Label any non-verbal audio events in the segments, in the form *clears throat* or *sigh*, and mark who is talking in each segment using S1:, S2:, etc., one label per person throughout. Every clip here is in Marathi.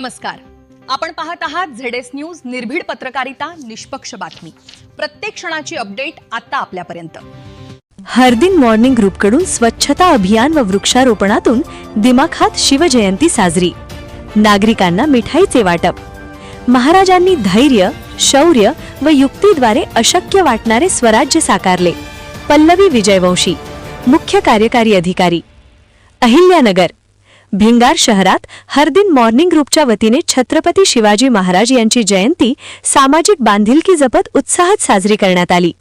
S1: नमस्कार. आपण पाहत आहात झेडएस न्यूज निर्भीड पत्रकारिता निष्पक्ष बातमी. प्रत्येक क्षणाची अपडेट आता आपल्यापर्यंत.
S2: हरदिन मॉर्निंग ग्रुपकडून स्वच्छता अभियान व वृक्षारोपणातून दिमाखात शिवजयंती साजरी. नागरिकांना मिठाईचे वाटप. महाराजांनी धैर्य शौर्य व युक्तीद्वारे अशक्य वाटणारे स्वराज्य साकारले. पल्लवी विजयवंशी मुख्य कार्यकारी अधिकारी. अहिल्यानगर भिंगार शहरात हरदिन मॉर्निंग ग्रुपच्या वतीने छत्रपती शिवाजी महाराज यांची जयंती सामाजिक बांधिलकी जपत उत्साहात साजरी करण्यात आली.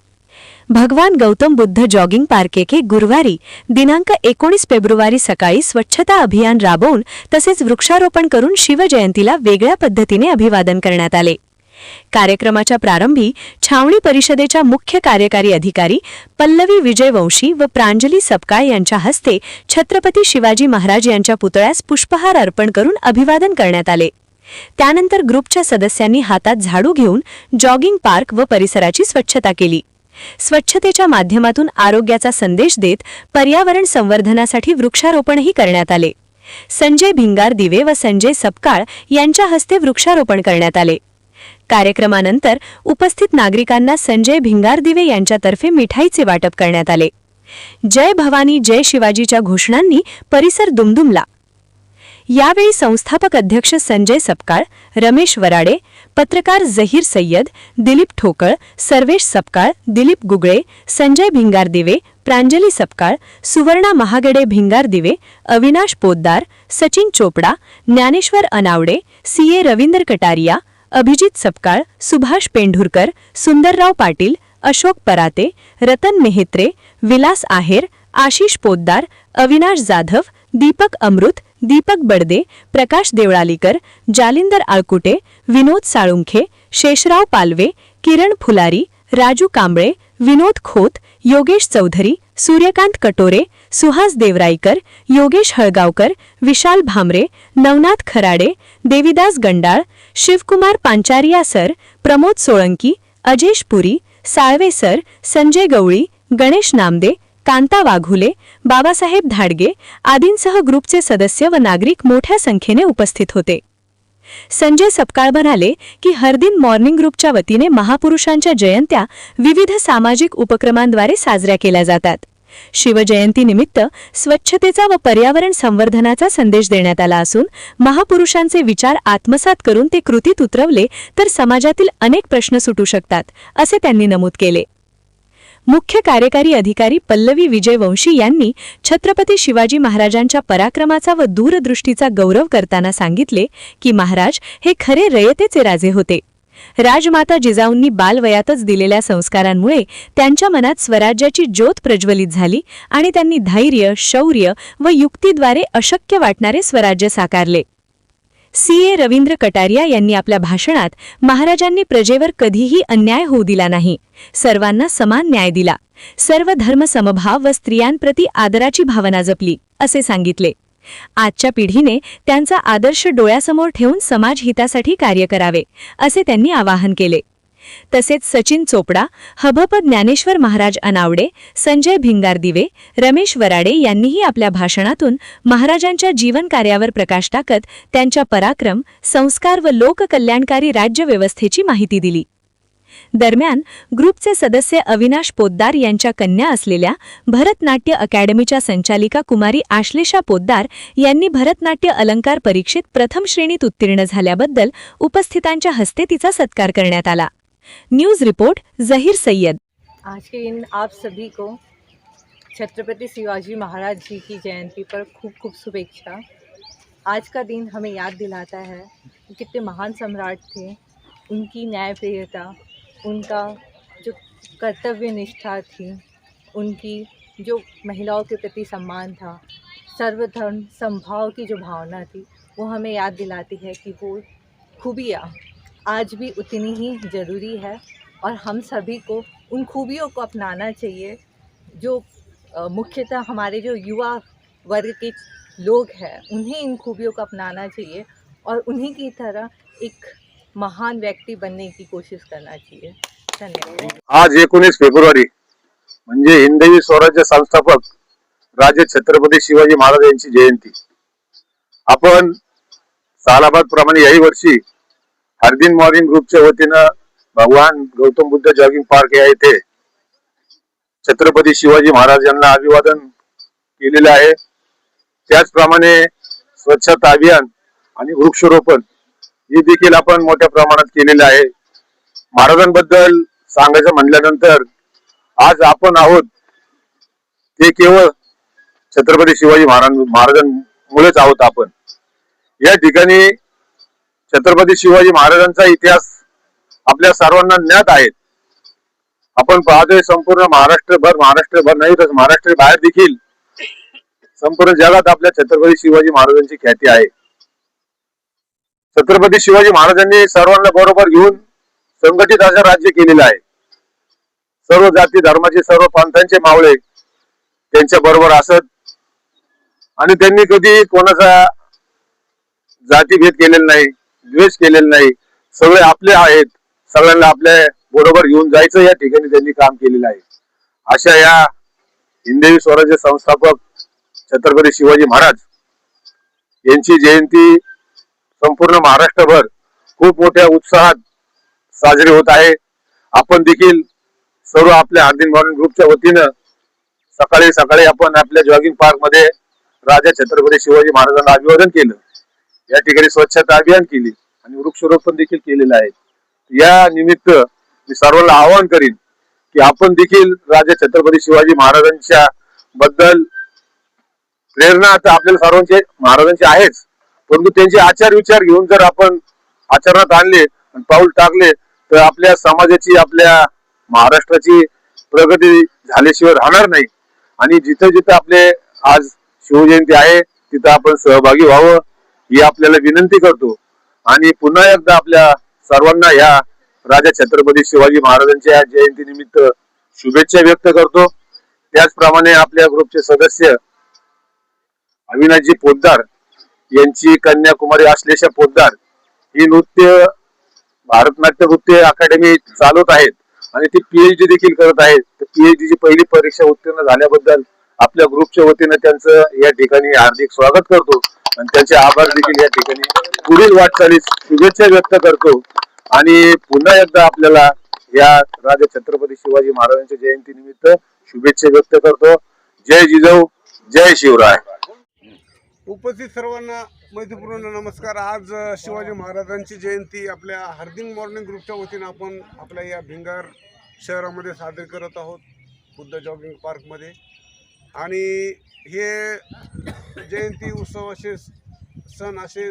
S2: भगवान गौतम बुद्ध जॉगिंग पार्क येथे गुरुवारी दिनांक एकोणीस फेब्रुवारी सकाळी स्वच्छता अभियान राबवून तसेच वृक्षारोपण करून शिवजयंतीला वेगळ्या पद्धतीने अभिवादन करण्यात आले. कार्यक्रमाच्या प्रारंभी छावणी परिषदेच्या मुख्य कार्यकारी अधिकारी पल्लवी विजयवंशी व प्रांजली सपकाळ यांच्या हस्ते छत्रपती शिवाजी महाराज यांच्या पुतळ्यास पुष्पहार अर्पण करून अभिवादन करण्यात आले. त्यानंतर ग्रुपच्या सदस्यांनी हातात झाडू घेऊन जॉगिंग पार्क व परिसराची स्वच्छता केली. स्वच्छतेच्या माध्यमातून आरोग्याचा संदेश देत पर्यावरण संवर्धनासाठी वृक्षारोपणही करण्यात आले. संजय भिंगार दिवे व संजय सपकाळ यांच्या हस्ते वृक्षारोपण करण्यात आले. कार्यक्रमानंतर उपस्थित नागरिकांना संजय भिंगार दिवे यांच्यातर्फे मिठाईचे वाटप करण्यात आले. जय भवानी जय शिवाजीच्या घोषणांनी परिसर दुमदुमला. यावेळी संस्थापक अध्यक्ष संजय सपकाळ रमेश वराडे पत्रकार जहीर सय्यद दिलीप ठोकळ सर्वेश सपकाळ दिलीप गुगळे संजय भिंगार दिवे Pranjali Sapkal Suvarna Mahagade Bhingar Dive Avinash Poddar Sachin Chopda Dnyaneshwar Anawade CA Ravindra Kataria Abhijit Sapkal Subhash Pendhurkar Sundarrao Patil Ashok Parate Ratan Mehtre Vilas Aher Ashish Poddar Avinash Jadhav Deepak Amrut Deepak Badde Prakash Deolalikar Jalinder Alkute Vinod Salunkhe Sheshrao Palve Kiran Phulari Raju Kamble Vinod Khot Yogesh Chaudhari Suryakant Katore Suhas Devraikar Yogesh Halgaonkar Vishal Bhamre Navnath Kharade Devidas Gandal Shivkumar Pancharia sir Pramod Solanki Ajesh Puri Salve sir Sanjay Gawli Ganesh Namde Kanta Waghule Babasaheb Dhadge आदींसह ग्रुपचे सदस्य व नागरिक मोठ्या संख्येने उपस्थित होते. संजय सपकाळ म्हणाले की हरदिन मॉर्निंग ग्रुपच्या वतीने महापुरुषांच्या जयंत्या विविध सामाजिक उपक्रमांद्वारे साजऱ्या केल्या जातात. शिवजयंतीनिमित्त स्वच्छतेचा व पर्यावरण संवर्धनाचा संदेश देण्यात आला असून महापुरुषांचे विचार आत्मसात करून ते कृतीत उतरवले तर समाजातील अनेक प्रश्न सुटू शकतात असे त्यांनी नमूद केले. मुख्य कार्यकारी अधिकारी पल्लवी विजयवंशी यांनी छत्रपती शिवाजी महाराजांच्या पराक्रमाचा व दूरदृष्टीचा गौरव करताना सांगितले की महाराज हे खरे रयतेचे राजे होते. राजमाता जिजाऊंनी बालवयातच दिलेल्या संस्कारांमुळे त्यांच्या मनात स्वराज्याची ज्योत प्रज्वलित झाली आणि त्यांनी धैर्य शौर्य व युक्तीद्वारे अशक्य वाटणारे स्वराज्य साकारले. सी. ए. रवींद्र कटारिया यांनी आपल्या भाषणात महाराजांनी प्रजेवर कधीही अन्याय होऊ दिला नाही. सर्वांना समान न्याय दिला. सर्व धर्म समभाव व स्त्रियांप्रती आदराची भावना जपली असे सांगितले. आजच्या पिढीने त्यांचा आदर्श डोळ्यासमोर ठेवून समाजहितासाठी कार्य करावे असे त्यांनी आवाहन केले. तसेच सचिन चोपडा हभप ज्ञानेश्वर महाराज अनावडे संजय भिंगार दिवे रमेश वराडे यांनीही आपल्या भाषणातून महाराजांच्या जीवन कार्यावर प्रकाश टाकत त्यांच्या पराक्रम संस्कार व लोककल्याणकारी राज्यव्यवस्थेची माहिती दिली. दरम्यान ग्रुपचे सदस्य अविनाश पोद्दार यांच्या कन्या असलेल्या भरतनाट्य अकॅडमीच्या संचालिका कुमारी आश्लेषा पोद्दार यांनी भरतनाट्य अलंकार परीक्षेत प्रथम श्रेणीत उत्तीर्ण झाल्याबद्दल उपस्थितांच्या हस्ते तिचा सत्कार करण्यात आला. News report Zaheer Sayyad.
S3: आज के दिन आप सभी को छत्रपति शिवाजी महाराज जी की जयंती पर खूब खूब शुभेच्छा। आज का दिन हमें याद दिलाता है कि कितने महान सम्राट थे उनकी न्यायप्रियता उनका जो कर्तव्य निष्ठा थी, उनकी जो महिलाओं के प्रति सम्मान था, सर्वधर्म समभाव की जो भावना थी, वो हमें याद दिलाती है कि वो खूबियाँ आज भी उतनी ही ज़रूरी है और हम सभी को, उन खूबियों को अपनाना चाहिए जो मुख्यतः हमारे जो युवा वर्ग के लोग हैं, उन्हें इन खूबियों को अपनाना चाहिए और उन्हीं की तरह एक महान व्यक्ति बनने की कोशिश करना चाहिए। धन्यवाद।
S4: आज एकोणीस फेब्रुवारी म्हणजे हिंदवी स्वराज्य संस्थापक राजे छत्रपती शिवाजी महाराज यांची जयंती. आपण सालाबाद प्रमाणे याही वर्षी हरदिन मॉर्निंग ग्रुपच्या वतीनं भगवान गौतम बुद्ध जॉगिंग पार्क या येथे छत्रपती शिवाजी महाराज यांना अभिवादन केलेले आहे. त्याचप्रमाणे स्वच्छता अभियान आणि वृक्षारोपण हे देखील आपण मोठ्या प्रमाणात केलेले आहे. महाराजांबद्दल सांगायचं म्हणल्यानंतर आज आपण आहोत. ते केवळ छत्रपती शिवाजी महाराज महाराजांमुळेच आहोत आपण. या ठिकाणी छत्रपती शिवाजी महाराजांचा इतिहास आपल्या सर्वांना ज्ञात आहे. आपण पाहतोय संपूर्ण महाराष्ट्रभर महाराष्ट्रभर नाही तर महाराष्ट्र बाहेर देखील संपूर्ण जगात आपल्या छत्रपती शिवाजी महाराजांची ख्याती आहे. छत्रपती शिवाजी महाराजांनी सर्वांना बरोबर घेऊन संघटित असं राज्य केलेलं आहे. सर्व जाती धर्माचे सर्व पंथांचे मावळे त्यांच्या बरोबर असत. आणि त्यांनी कधी कोणाचा जातीभेद केलेला नाही द्वेष केलेला नाही. सगळे आपले आहेत. सगळ्यांना आपल्या बरोबर घेऊन जायचं या ठिकाणी त्यांनी काम केलेलं आहे. अशा या हिंदवी स्वराज्य संस्थापक छत्रपती शिवाजी महाराज यांची जयंती संपूर्ण महाराष्ट्रभर खूप मोठ्या उत्साहात साजरी होत आहे. आपण देखील सर्व आपल्या हार्दिक मॉर्निंग ग्रुपच्या वतीनं सकाळी सकाळी आपण आपल्या जॉगिंग पार्कमध्ये राजा छत्रपती शिवाजी महाराजांना अभिवादन केलं. या ठिकाणी स्वच्छता अभियान केली आणि वृक्षारोपण देखील केलेलं आहे. या निमित्त मी सर्वांना आवाहन करीन की आपण देखील राजा छत्रपती शिवाजी महाराजांच्या बद्दल प्रेरणा आता आपल्याला सर्वांचे महाराजांची आहेच. परंतु त्यांचे आचार विचार घेऊन जर आपण आचरणात आणले आणि पाऊल टाकले तर आपल्या समाजाची आपल्या महाराष्ट्राची प्रगती झाल्याशिवाय राहणार नाही. आणि जिथं जिथं आपले आज शिवजयंती आहे तिथं आपण सहभागी व्हावं ही आपल्याला विनंती करतो. आणि पुन्हा एकदा आपल्या सर्वांना या राजा छत्रपती शिवाजी महाराजांच्या जयंती निमित्त शुभेच्छा व्यक्त करतो. त्याचप्रमाणे आपल्या ग्रुपचे सदस्य अविनाशजी पोद्दार यांची कन्याकुमारी आश्लेषा पोद्दार ही नृत्य भारतनाट्य नृत्य अकादमी चालवत आहेत आणि ती पीएचडी देखील करत आहेत. पीएचडी ची पहिली परीक्षा उत्तीर्ण झाल्याबद्दल आपल्या ग्रुपच्या वतीनं त्यांचं या ठिकाणी हार्दिक स्वागत करतो आणि त्यांचे आभार देखील या ठिकाणी. पुढील वाटचालीस शुभेच्छा व्यक्त करतो. आणि पुन्हा एकदा आपल्याला या राजा छत्रपती शिवाजी महाराजांच्या जयंती निमित्त शुभेच्छा व्यक्त करतो. जय जिजाऊ जय शिवराय.
S5: उपस्थित सर्वांना मैत्रीपूर्ण नमस्कार. आज शिवाजी महाराजांची जयंती आपल्या हार्दिंग मॉर्निंग ग्रुपच्या वतीनं आपण आपल्या या भिंगार शहरामध्ये साजरी करत आहोत बुद्ध जॉगिंग पार्कमध्ये. आणि हे जयंती उत्सव असे सण असे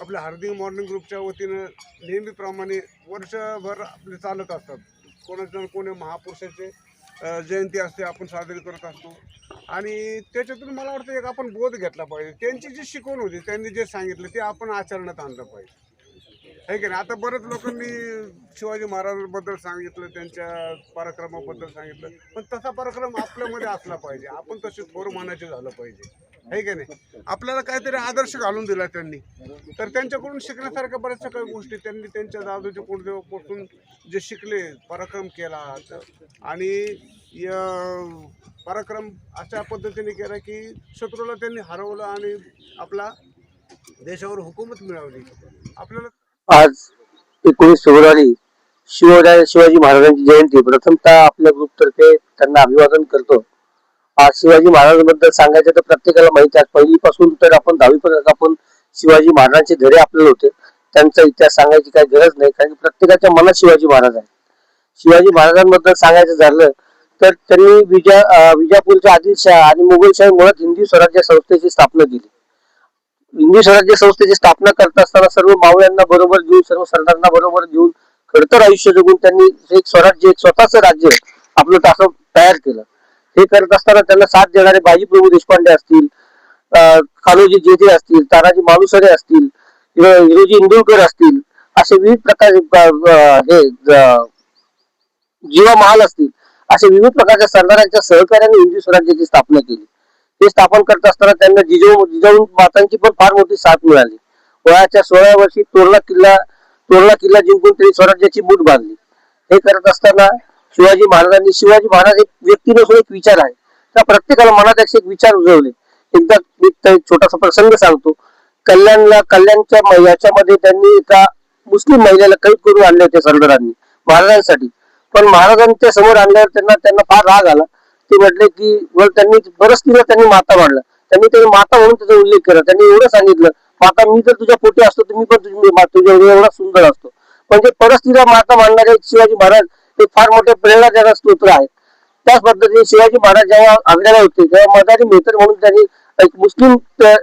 S5: आपल्या हार्दिंग मॉर्निंग ग्रुपच्या वतीनं नेहमीप्रमाणे वर्षभर आपले चालत असतात. कोणाच्या कोणी महापुरुषाचे जयंती असते आपण साजरी करत असतो. आणि त्याच्यातून मला वाटतं एक आपण बोध घेतला पाहिजे. त्यांची जी शिकवण होती त्यांनी जे सांगितलं ते आपण आचरणात आणलं पाहिजे. आहे की नाही? आता बरेच लोकांनी शिवाजी महाराजांबद्दल सांगितलं त्यांच्या पराक्रमाबद्दल सांगितलं. पण तसा पराक्रम आपल्यामध्ये असला पाहिजे. आपण तसे थोर मानाचे झालं पाहिजे. आहे की नाही? आपल्याला काहीतरी आदर्श घालून दिला त्यांनी. तर त्यांच्याकडून शिकण्यासारख्या बऱ्याचशा काही गोष्टी त्यांनी त्यांच्या दादूच्या कुळदेवापासून जे शिकले पराक्रम केला. आणि पराक्रम अशा पद्धतीने केला की शत्रूला त्यांनी हरवलं आणि आपला देशावर हुकूमत मिळवली. आपल्याला
S6: आज एकोणीस फेब्रुवारी शिवराय शिवाजी महाराजांची जयंती. प्रथमतः आपल्या ग्रुपतर्फे त्यांना अभिवादन करतो. शिवाजी महाराजांबद्दल सांगायचं तर प्रत्येकाला माहिती आहे. पहिलीपासून तर आपण दहावीपर्यंत आपण शिवाजी महाराजांचे धडे आपल्याला होते. त्यांचा इतिहास सांगायची काही गरज नाही. कारण प्रत्येकाच्या मनात शिवाजी महाराज आहे. शिवाजी महाराजांबद्दल सांगायचं झालं तर त्यांनी विजा विजापूरच्या आदिलशाह आणि मुघलशाही मुळात हिंदी स्वराज्य संस्थेची स्थापना केली. हिंदी स्वराज्य संस्थेची स्थापना करत असताना सर्व मावळ्यांना बरोबर घेऊन सर्व सरदारांना बरोबर घेऊन खडतर आयुष्य जगून त्यांनी एक स्वराज्य एक स्वतःच राज्य आपलं टाकं तयार केलं. हे करत असताना त्यांना साथ देणारे बाजीप्रभू देशपांडे असतील कालोजी जेजे असतील तानाजी मालुसरे असतील हिरोजी इंदुरकर असतील असे विविध प्रकारचे हे जीवा महाल असतील असे विविध प्रकारच्या सरदारांच्या सहकार्याने हिंदी स्वराज्याची स्थापना केली. ते स्थापन करत असताना त्यांना जिजाऊ जिजाऊ मातांची पण फार मोठी साथ मिळाली. वयाच्या सोळा वर्षी तोरणा किल्ला तोरणा किल्ला जिंकून त्यांनी स्वराज्याची मूठ बांधली. हे करत असताना शिवाजी महाराजांनी शिवाजी महाराज एक व्यक्ती नसून एक विचार आहे. त्या प्रत्येकाला मनात एक विचार उजवले एकदा मी छोटासा प्रसंग सांगतो. कल्याणला कल्याणच्या याच्यामध्ये त्यांनी एका मुस्लिम महिलेला कैद करून आणले होते सरदारांनी महाराजांसाठी. पण महाराजांच्या समोर आणल्यावर त्यांना त्यांना फार राग आला. ते म्हटले की त्यांनी बरंच तिला त्यांनी माता मांडला. त्यांनी त्यांनी माता म्हणून त्याचा उल्लेख केला. त्यांनी एवढं सांगितलं माता मी जर तुझ्या पोटी असतो तर मी पण तुझी तुझ्या एवढा सुंदर असतो. म्हणजे परस्तिला माता मांडणारे शिवाजी महाराज ते फार मोठे प्रेरणादायक स्तोत्र आहेत त्याच पद्धतीने शिवाजी महाराज जेव्हा आग्र्याला होते तेव्हा मदारी मेहतर म्हणून त्यांनी एक मुस्लिम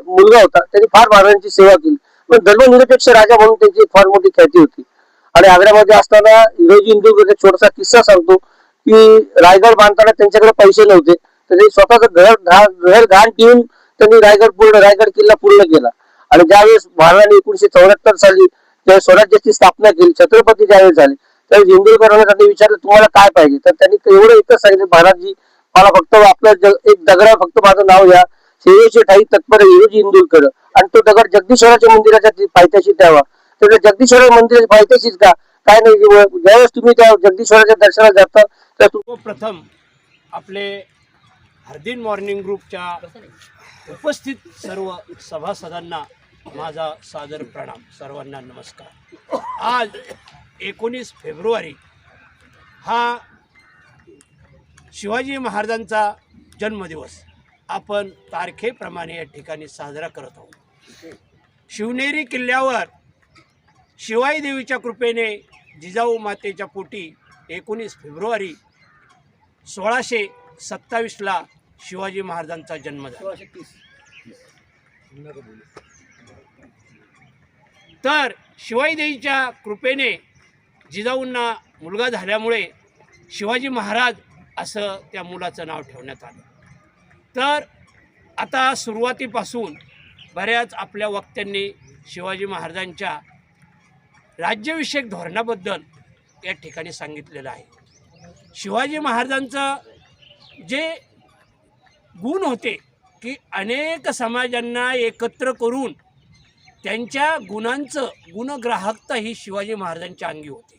S6: मुलगा होता त्यांनी फार महाराजांची सेवा केली. पण धर्मनिरपेक्ष राजा म्हणून त्यांची फार मोठी ख्याती होती. आणि आग्र्यामध्ये असताना हिरोजी इंदूरकर छोटासा किस्सा सांगतो की रायगड बांधताना त्यांच्याकडे पैसे नव्हते. तर ते स्वतःच घर घर घाण ठेवून त्यांनी रायगड पूर्ण रायगड किल्ला पूर्ण केला. आणि ज्यावेळेस महाराजांनी एकोणीशे चौऱ्याहत्तर साली स्वराज्याची स्थापना केली छत्रपती ज्यावेळेस झाले तर इंदुरकरांना त्यांनी विचारलं तुम्हाला काय पाहिजे? तर त्यांनी एवढं एकच सांगितलं महाराजजी मला फक्त आपलं एक दगडा फक्त माझं नाव या सेवेचे ठाई तत्पर हिरोजी इंदुरकर. आणि तो दगड जगदीश्वराच्या मंदिराच्या पायथ्याशी द्यावा तर जगदीश्वर मंदिराच्या पायथ्याशीच का? काय नाही ज्यावेळेस तुम्ही त्या जगदीश्वराच्या दर्शनाला जाता तर
S7: प्रथम आपले हरदिन मॉर्निंग ग्रुपच्या उपस्थित सर्व सभासदांना माझा सादर प्रणाम. सर्वांना नमस्कार. आज एकोणीस फेब्रुवारी हा शिवाजी महाराजांचा जन्मदिवस आपण तारखेप्रमाणे या ठिकाणी साजरा करत आहोत. शिवनेरी किल्ल्यावर शिवाई देवीच्या कृपेने जिजाऊ मातेच्या पोटी एकोणीस फेब्रुवारी सोळाशे सत्तावीसला शिवाजी महाराजांचा जन्म झाला. तर शिवाई देवीच्या कृपेने जिजाऊंना मुलगा झाल्यामुळे शिवाजी महाराज असं त्या मुलाचं नाव ठेवण्यात आलं. तर आता सुरुवातीपासून बऱ्याच आपल्या वक्त्यांनी शिवाजी महाराजांच्या राज्यविषयक धोरणाबद्दल या ठिकाणी सांगितलेलं आहे. शिवाजी महाराजांचं जे गुण होते की अनेक समाजांना एकत्र करून त्यांच्या गुणांचं गुणग्राहकता ही शिवाजी महाराजांच्या अंगी होती.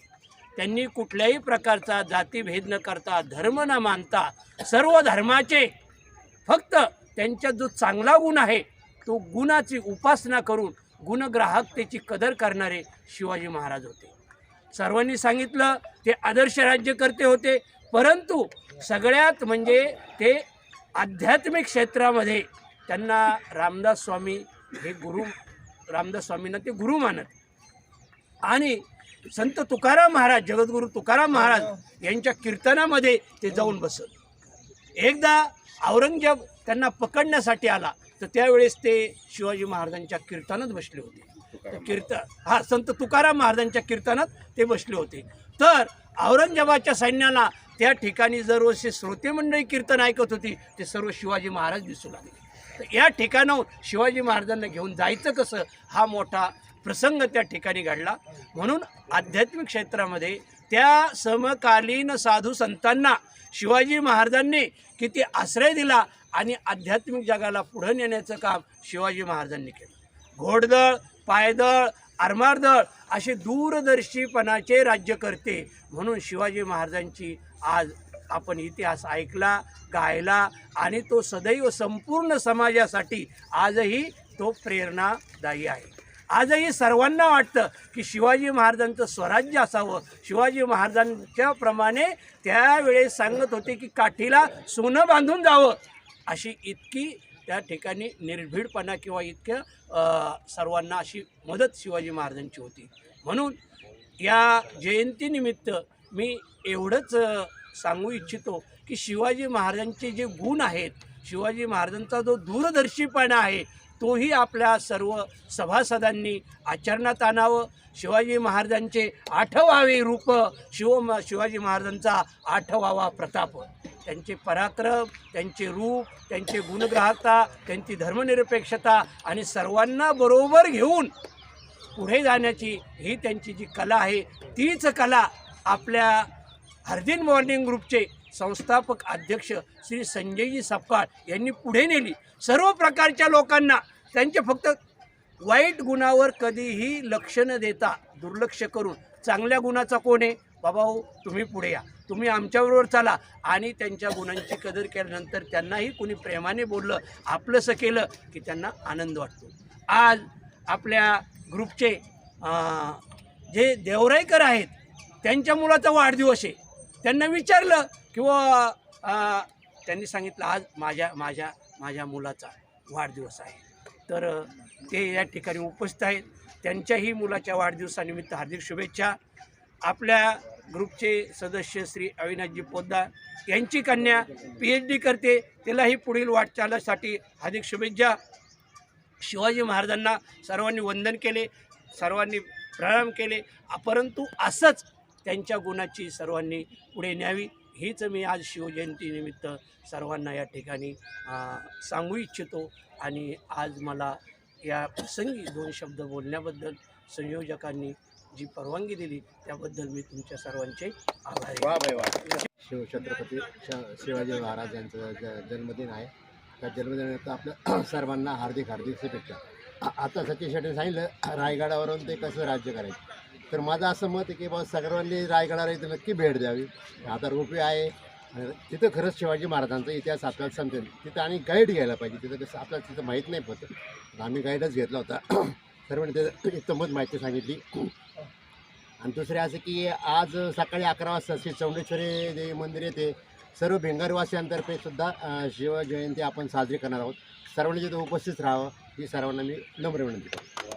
S7: त्यांनी कुठल्याही प्रकारचा जातीभेद न करता धर्म न मानता सर्व धर्माचे फक्त त्यांच्या जो चांगला गुण आहे तो गुणाची उपासना करून गुणग्राहकतेची कदर करणारे शिवाजी महाराज होते. सर्वांनी सांगितलं ते आदर्श राज्यकर्ते होते परंतु सगळ्यात म्हणजे ते आध्यात्मिक क्षेत्रामध्ये त्यांना रामदास स्वामी हे गुरु रामदास स्वामींना ते गुरु मानत. आणि संत तुकाराम महाराज जगद्गुरू तुकाराम महाराज यांच्या कीर्तनामध्ये ते जाऊन बसत. एकदा औरंगजेब त्यांना पकडण्यासाठी आला तर त्यावेळेस ते शिवाजी महाराजांच्या कीर्तनात बसले होते. कीर्तन हा संत तुकाराम महाराजांच्या कीर्तनात ते बसले होते. तर औरंगजेबाच्या सैन्याला त्या ठिकाणी दरवर्षी श्रोते मंडळी कीर्तन ऐकत होती ते सर्व शिवाजी महाराज दिसू लागले. तर या ठिकाणाहून शिवाजी महाराजांना घेऊन जायचं कसं? हा मोठा प्रसंग त्या ठिकाणी घडला. म्हणून आध्यात्मिक क्षेत्रामध्ये त्या समकालीन साधू संतांना शिवाजी महाराजांनी किती आश्रय दिला आणि आध्यात्मिक जगाला पुढं नेण्याचं काम शिवाजी महाराजांनी केलं. घोडदळ पायदळ आरमारदळ असे दूरदर्शीपणाचे राज्यकर्ते म्हणून शिवाजी महाराजांची आज आपण इतिहास ऐकला गायला आणि तो सदैव संपूर्ण समाजासाठी आजही तो प्रेरणादायी आहे. आजही सर्वांना वाटतं की शिवाजी महाराजांचं स्वराज्य असावं. शिवाजी महाराजांच्या प्रमाणे त्यावेळेस सांगत होते की काठीला सोनं बांधून जावं. अशी इतकी त्या ठिकाणी निर्भीडपणा किंवा इतक्या सर्वांना अशी मदत शिवाजी महाराजांची होती. म्हणून या जयंतीनिमित्त मी एवढंच सांगू इच्छितो की शिवाजी महाराजांचे जे गुण आहेत शिवाजी महाराजांचा जो दूरदर्शीपणा आहे तोही आपल्या सर्व सभासदांनी आचरणात आणावं शिवाजी महाराजांचे आठवावे रूप शिव शिवाजी महाराजांचा आठवावा प्रताप. त्यांचे पराक्रम त्यांचे रूप त्यांचे गुणग्राहकता त्यांची धर्मनिरपेक्षता आणि सर्वांना बरोबर घेऊन पुढे जाण्याची ही त्यांची जी कला आहे तीच कला आपल्या हरदीन मॉर्निंग ग्रुपचे संस्थापक अध्यक्ष श्री संजयजी सपकाळ यांनी पुढे नेली. सर्व प्रकारच्या लोकांना त्यांचे फक्त वाईट गुणावर कधीही लक्ष न देता दुर्लक्ष करून चांगल्या गुणाचा कोण आहे? बाबा हो तुम्ही पुढे या. तुम्ही आमच्याबरोबर चाला. आणि त्यांच्या गुणांची कदर केल्यानंतर त्यांनाही कुणी प्रेमाने बोललं आपलंसं केलं की त्यांना आनंद वाटतो. आज आपल्या ग्रुपचे जे देवराईकर आहेत त्यांच्या मुलाचा वाढदिवस आहे. त्यांना विचारलं किंवा त्यांनी सांगितलं आज माझ्या माझ्या माझ्या मुलाचा वाढदिवस आहे. तर ते या ठिकाणी उपस्थित आहेत. त्यांच्याही मुलाच्या वाढदिवसानिमित्त हार्दिक शुभेच्छा. आपल्या ग्रुपचे सदस्य श्री अविनाशजी पोद्दार यांची कन्या पी एच डी करते. तिलाही पुढील वाटचालासाठी हार्दिक शुभेच्छा. शिवाजी महाराजांना सर्वांनी वंदन केले सर्वांनी प्रणाम केले. परंतु असंच त्यांच्या गुणाची सर्वांनी पुढे न्यावी. हीच मी आज शिवजयंतीनिमित्त सर्वांना या ठिकाणी सांगू इच्छितो. आणि आज मला या प्रसंगी दोन शब्द बोलण्याबद्दल संयोजकांनी जी परवानगी दिली त्याबद्दल मी तुमच्या सर्वांचे आभार
S8: शिवछत्रपती शिवाजी महाराज यांचा ज जन्मदिन आहे. त्या जन्मदिनानिमित्त आपल्या *clears throat* सर्वांना हार्दिक हार्दिक शुभेच्छा. आता सचिन शेट्टी सांगितलं रायगडावरून ते कसं राज्य करायचं? तर माझं असं मत आहे की बा सर्वांनी रायगडाला इथं नक्की भेट द्यावी. आता रोपवे आहे. तिथं खरंच शिवाजी महाराजांचा इतिहास आपल्याला समजेल. तिथं आणि गाईड घ्यायला पाहिजे. तिथं कसं आपल्याला तिथं माहीत नाही पडतं. आम्ही गाईडच घेतला होता. सर्वांनी ते इतमच माहिती सांगितली. *coughs* आणि दुसरे असं की आज सकाळी अकरा वाजता श्री चौंडेश्वरी देवी मंदिर येथे सर्व भेंगारवासियांतर्फे सुद्धा शिवजयंती आपण साजरी करणार आहोत. सर्वांनी तिथं उपस्थित राहावं. ही सर्वांना मी नम्र विनंती करतो.